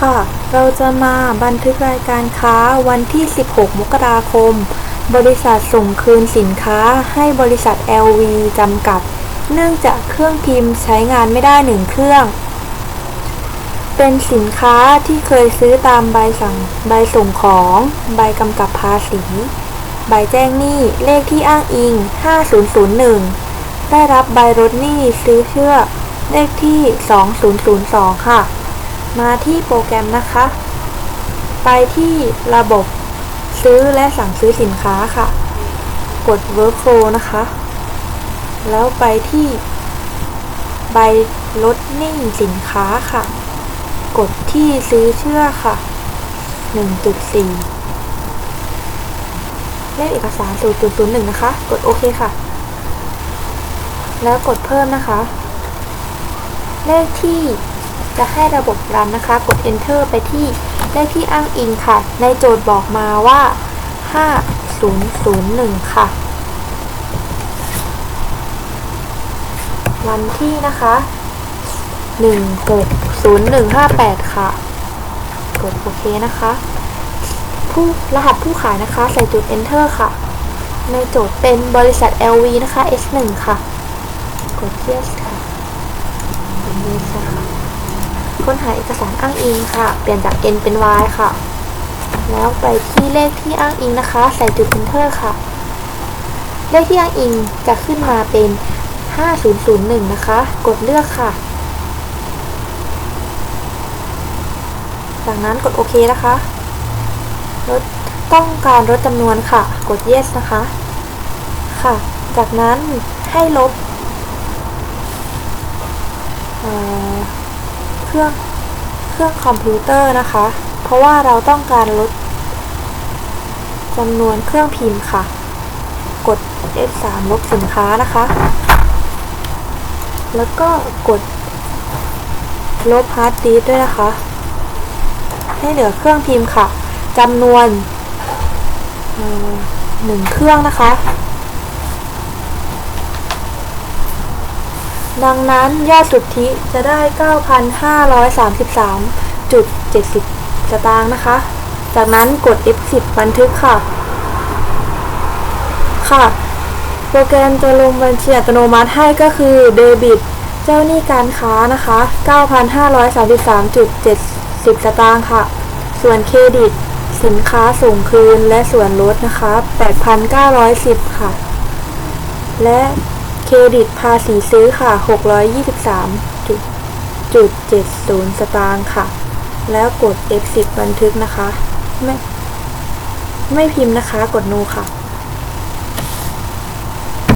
ค่ะ เราจะมาบันทึกรายการค้าวันที่ 16 มกราคม บริษัทส่งคืนสินค้าให้บริษัท LV จำกัด เนื่องจากเครื่องพิมพ์ใช้งานไม่ได้หนึ่งเครื่อง เป็นสินค้าที่เคยซื้อตามใบสั่ง ใบส่งของ ใบกำกับภาษี ใบแจ้งหนี้ เลขที่อ้างอิง 5001 ได้รับใบลดหนี้ซื้อเชื่อ เลขที่ 2002 ค่ะ มาที่โปรแกรมนะคะ ไปที่ระบบซื้อและสั่งซื้อสินค้าค่ะ กด Workflow นะคะ แล้วไปที่ใบลดหนี้สินค้าค่ะ กดที่ซื้อเชื่อค่ะ 1.4 เลขเอกสาร 0.01 นะคะ กดโอเคค่ะ แล้วกดเพิ่มนะคะ เลขที่ จะให้ระบบรันนะคะ กด enter ไปที่เลขที่อ้างอิงค่ะ ในโจทย์บอกมาว่า 5001 ค่ะ วันที่นะคะ 160158 ค่ะ กดโอเคนะคะ ผู้รหัสผู้ขายนะคะ ใส่จุด enter ค่ะ ในโจทย์เป็นบริษัท LV นะคะ S1 ค่ะ กด yes ค่ะ กด yes ค่ะ ค้นหาเอกสารอ้างอิงค่ะ เปลี่ยนจาก n เป็น y ค่ะ แล้วไปที่เลขที่อ้างอิงนะคะ ใส่จุด enter ค่ะ เลขที่อ้างอิงจะขึ้นมาเป็น 5001 นะคะ กดเลือกค่ะ จากนั้นกดโอเคนะคะลดต้องการลดจำนวนค่ะ กด yes นะคะ ค่ะ จากนั้นให้ลบอ่อเค รื่องเครื่องคอมพิวเตอร์นะคะ เพราะว่าเราต้องการลดจำนวนเครื่องพิมพ์ค่ะ กด F3 ลบสินค้านะคะ แล้วก็กดลบฮาร์ดดิสด้วยนะคะ ให้เหลือเครื่องพิมพ์ค่ะจำนวนหนึ่งเครื่องนะคะ ดังนั้นยอดสุทธิจะได้ 9,533.70 สตางค์นะคะ จากนั้นกด F10 บันทึกค่ะ ค่ะ โปรแกรมจะลงบัญชีอัตโนมัติให้ก็คือเดบิตเจ้าหนี้การค้านะคะ 9,533.70 สตางค์ค่ะ ส่วนเครดิตสินค้าส่งคืนและส่วนลดนะคะ 8,910 ค่ะ และ เครดิตภาษีซื้อค่ะ 623.70 สตางค์ค่ะ แล้วกด F10 บันทึกนะคะ ไม่ ไม่พิมพ์นะคะ กด no ค่ะ